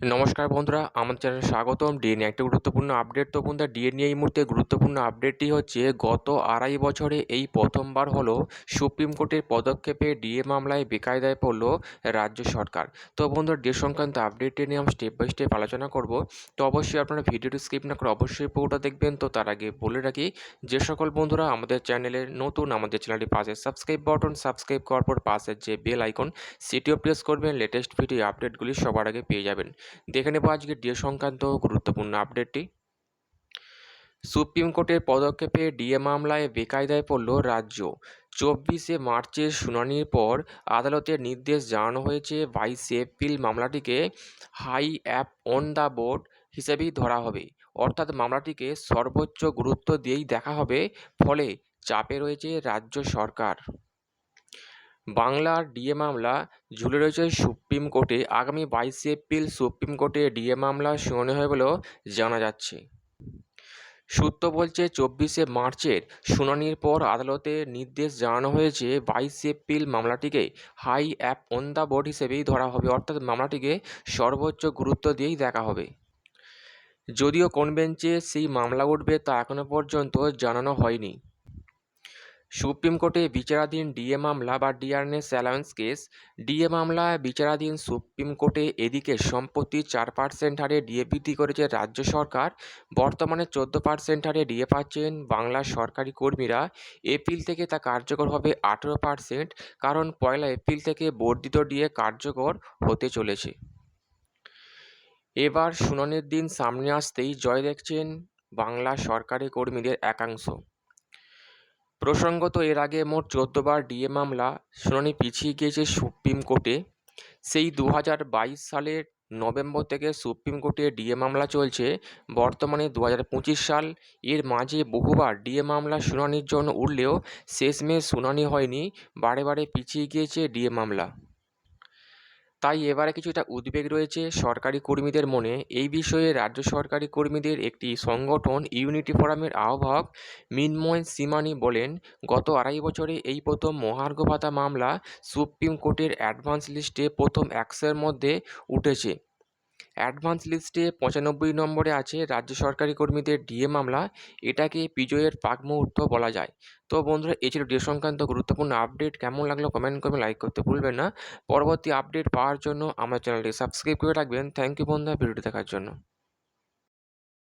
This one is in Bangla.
নমস্কার বন্ধুরা, আমার চ্যানেলে স্বাগতম। ডিএনএ একটা গুরুত্বপূর্ণ আপডেট। তো বন্ধুরা ডিএনএ এই মুহূর্তে গুরুত্বপূর্ণ আপডেটটি হচ্ছে, গত আড়াই বছরে এই প্রথমবার হলো সুপ্রিম কোর্টের পদক্ষেপে ডিএ মামলায় বেকায়দায় পড়ল রাজ্য সরকার। তো বন্ধুরা ডে সংক্রান্ত আপডেটটি নিয়ে আমি স্টেপ বাই স্টেপ আলোচনা করব। তো অবশ্যই আপনারা ভিডিওটি স্কিপ না করে অবশ্যই পুরোটা দেখবেন। তো তার আগে বলে রাখি, যে সকল বন্ধুরা আমাদের চ্যানেলের নতুন, আমাদের চ্যানেলটি পাশে সাবস্ক্রাইব বাটন সাবস্ক্রাইব করার পর পাশের যে বেল আইকন সেটিও প্রেস করবেন। লেটেস্ট ভিডিও আপডেটগুলি সবার আগে পেয়ে যাবেন। দেখে নেব আজকে ডিএ সংক্রান্ত গুরুত্বপূর্ণ আপডেটটি। সুপ্রিম কোর্টের পদক্ষেপে ডিএ মামলায় বেকায়দায় পড়ল রাজ্য। চব্বিশে মার্চের শুনানির পর আদালতের নির্দেশ জানানো হয়েছে, বাইশে April মামলাটিকে high up on the board হিসেবেই ধরা হবে। অর্থাৎ মামলাটিকে সর্বোচ্চ গুরুত্ব দিয়েই দেখা হবে, ফলে চাপে রয়েছে রাজ্য সরকার। বাংলার ডিএ মামলা ঝুলে রয়েছে সুপ্রিম কোর্টে। আগামী বাইশে এপ্রিল সুপ্রিম কোর্টে ডিএ মামলা শুনানি হবে বলেও জানা যাচ্ছে। সূত্র বলছে, চব্বিশে মার্চের শুনানির পর আদালতে নির্দেশ জানানো হয়েছে, বাইশে April মামলাটিকে high up on the board হিসেবেই ধরা হবে। অর্থাৎ মামলাটিকে সর্বোচ্চ গুরুত্ব দিয়েই দেখা হবে। যদিও কোন বেঞ্চে সেই মামলা উঠবে তা এখনও পর্যন্ত জানানো হয়নি। সুপ্রিম কোর্টে বিচারাধীন ডিএ মামলা বা ডিআরএনএস অ্যালাউন্স কেস। ডিএ মামলা বিচারাধীন সুপ্রিম কোর্টে এদিকে সম্পত্তি চার পার্সেন্ট হারে ডিএ বৃদ্ধি করেছে রাজ্য সরকার। বর্তমানে চোদ্দ পার্সেন্ট হারে ডিএ পাচ্ছেন বাংলার সরকারি কর্মীরা। এপ্রিল থেকে তা কার্যকর হবে আঠেরো পার্সেন্ট কারণ পয়লা এপ্রিল থেকে বর্ধিত ডিএ কার্যকর হতে চলেছে। এবার শুনানির দিন সামনে আসতেই জয় দেখছেন বাংলা সরকারি কর্মীদের একাংশ। প্রসঙ্গত, এর আগে মোট চোদ্দবার ডিএ মামলা, শুনানি পিছিয়ে গিয়েছে সুপ্রিম কোর্টে। সেই দু হাজার বাইশ সালের নভেম্বর থেকে সুপ্রিম কোর্টে ডিএ মামলা চলছে। বর্তমানে দু হাজার পঁচিশ সাল, এর মাঝে বহুবার ডিএ মামলা শুনানির জন্য উঠলেও শেষমেশ শুনানি হয়নি। বারে বারে পিছিয়ে গিয়েছে ডিএ মামলা। তাই এবারে কিছুটা উদ্বেগ রয়েছে সরকারি কর্মীদের মনে। এই বিষয়ে রাজ্য সরকারি কর্মীদের একটি সংগঠন ইউনিটি ফোরামের আহ্বায়ক মিনময় সিমানি বলেন, গত আড়াই বছরে এই প্রথম মহার্ঘ ভাতা মামলা সুপ্রিম কোর্টের অ্যাডভান্স লিস্টে প্রথম একশোর মধ্যে উঠেছে। অ্যাডভান্স লিস্টে পঁচানব্বই নম্বরে আছে রাজ্য সরকারি কর্মীদের ডিএ মামলা। এটাকে পিজয়ের পাক মুহূর্ত বলা যায়। তো বন্ধুরা, এই ছিল ডিএ সংক্রান্ত গুরুত্বপূর্ণ আপডেট। কেমন লাগল কমেন্ট করবে লাইক করতে ভুলবেন না। পরবর্তী আপডেট পাওয়ার জন্য আমার চ্যানেলটি সাবস্ক্রাইব করে রাখবেন। থ্যাংক ইউ বন্ধুরা, ভিডিওটি দেখার জন্য।